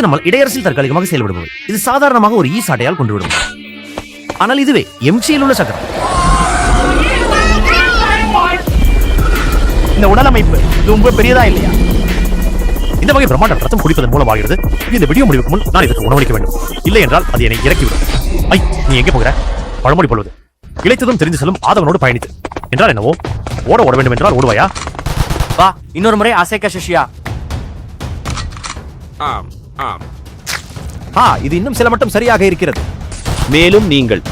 இது நம்ம இடையரசில் தற்காலிகமாக செயல்படுவது இது சாதாரணமாக ஒரு ஈ சாட்டையால் கொண்டு விடும் ஆனால் இதுவே எம்சியில் உள்ள சக்கரம். இந்த உடலமைப்பு இது ரொம்ப பெரியதா இல்லையா? இந்த வகை பிரம்மாண்ட ரத்தம் குடிப்பதன் மூலமாகிறது. இந்த வீடியோ முடிவுக்கு முன் நான் இதற்கு உணவளிக்க வேண்டும். இல்லை என்றால் அது என்னை இறக்கிவிடும். ஐ நீ எங்கே போகிற? பழமொழி பொழுது இழைத்ததும் தெரிந்து செல்லும் ஆதவனோடு பயணித்து. என்றால் என்னவோ? ஓட ஓட வேண்டும் என்றால் ஓடுவாயா? வா இன்னொரு முறை அசைக்க சிஷ்யா ஆம் ஆம். ஆ இது இன்னும் சில மட்டும் சரியாக இருக்கிறது. மேலும் நீங்கள்.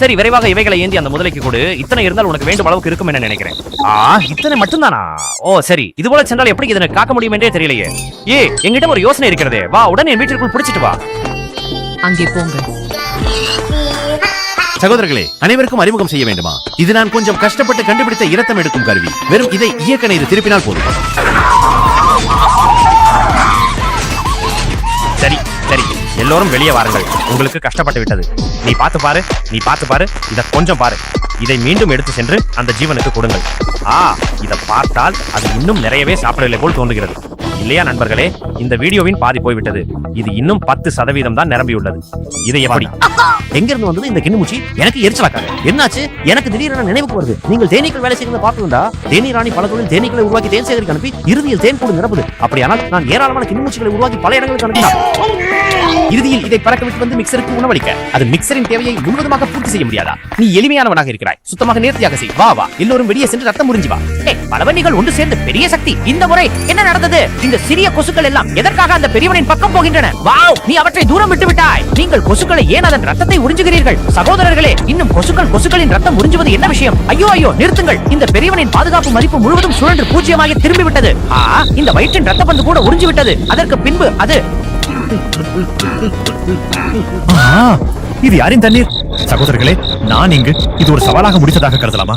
சரி விரைவாக இவைகளை ஏந்தி அந்த முதலைக்கு கொடு. இத்தனை இருந்தால் உனக்கு வேண்டும் அளவுக்கு இருக்கும் என நினைக்கிறேன். ஆ இத்தனை மட்டும்தானா? ஓ சரி. இது போல சென்றால் எப்படி இதனை காக்க முடியும் என்றே தெரியலையே. ஏ எங்கிட்ட ஒரு யோசனை இருக்கிறதே. வா உடனே என் வீட்டிற்குள் பிடிச்சிட்டு வா. அங்கே போங்க சகோதரர்களே அனைவருக்கும் அறிமுகம் செய்ய வேண்டுமா? இது நான் கொஞ்சம் கஷ்டப்பட்டு கண்டுபிடித்த இரத்தம் எடுக்கும் கருவி. வெறும் இதை இயக்க இது திருப்பினால் போதும். சரி சரி. எல்லோரும் வெளியே வாருங்கள். உங்களுக்கு கஷ்டப்பட்டு விட்டது. நீ பார்த்து பாரு நீ பார்த்து பாரு இதை கொஞ்சம் பாரு. இதை மீண்டும் எடுத்து சென்று அந்த ஜீவனுக்கு கொடுங்கள். ஆ இதை பார்த்தால் அது இன்னும் நிறையவே சாப்பிடவில்லை போல் தோன்றுகிறது. இல்லையா நண்பர்களே? இந்த வீடியோவின் பாதி போய்விட்டது. இது இன்னும் பத்து சதவீதம் தான் நிரம்பியுள்ளது. இதை எப்படி? எங்க இருந்து வந்தது இந்த கிண்ணுமூச்சி? எனக்கு எரிச்சலாக்காது என்னாச்சு? எனக்கு திடீரென நினைவுக்கு வருது. நீங்கள் தேனீக்கள் வேலை செய்கிறத பார்த்துருந்தா தேனி ராணி பல தொழில் தேனீக்களை உருவாக்கி தேன் சேகரிக்க அனுப்பி இறுதியில் தேன் கூடு நிரப்புது. அப்படியானால் நான் ஏராளமான கிண்ணுமூச்சிகளை உருவாக்கி பல இடங்களுக்கு அனுப்பினார். இறுதியில் இதை பறக்க விட்டு வந்து மிக்சருக்கு உணவளிக்க. அது மிக்சரின் தேவையை முழுவதுமாக பூர்த்தி செய்ய முடியாதா? நீ எளிமையானவனாக இருக்கிறாய். சுத்தமாக நேர்த்தியாக செய். வா வா. எல்லோரும் வெளியே சென்று ரத்தம் முறிஞ்சு வா. பலவண்டிகள் ஒன்று சேர்ந்து பெரிய சக்தி. இந்த முறை என்ன நடந்தது? இந்த சிறிய கொசுக்கள் எல்லாம் எதற்காக அந்த பெரியவனின் பக்கம் போகின்றன? வாவ் நீ அவற்றை தூரம் விட்டு விட்டாய். நீங்கள் கொசுக்களை ஏன் அதன் ரத்தத்தை உறிஞ்சுகிறீர்கள்? சகோதரர்களே இன்னும் கொசுக்கள் கொசுக்களின் ரத்தம் உறிஞ்சுவது என்ன விஷயம்? ஐயோ ஐயோ நிறுத்துங்கள். இந்த பெரியவனின் பாதுகாப்பு மதிப்பு முழுவதும் சுழன்று பூஜ்ஜியமாக திரும்பிவிட்டது. இந்த வயிற்றின் ரத்த பந்து கூட உறிஞ்சு விட்டது அதற்கு பின்பு அது இது யாரின் தண்ணீர்? சகோதரர்களே நான் இங்கு இது ஒரு சவாலாக முடித்ததாக கருதலாமா?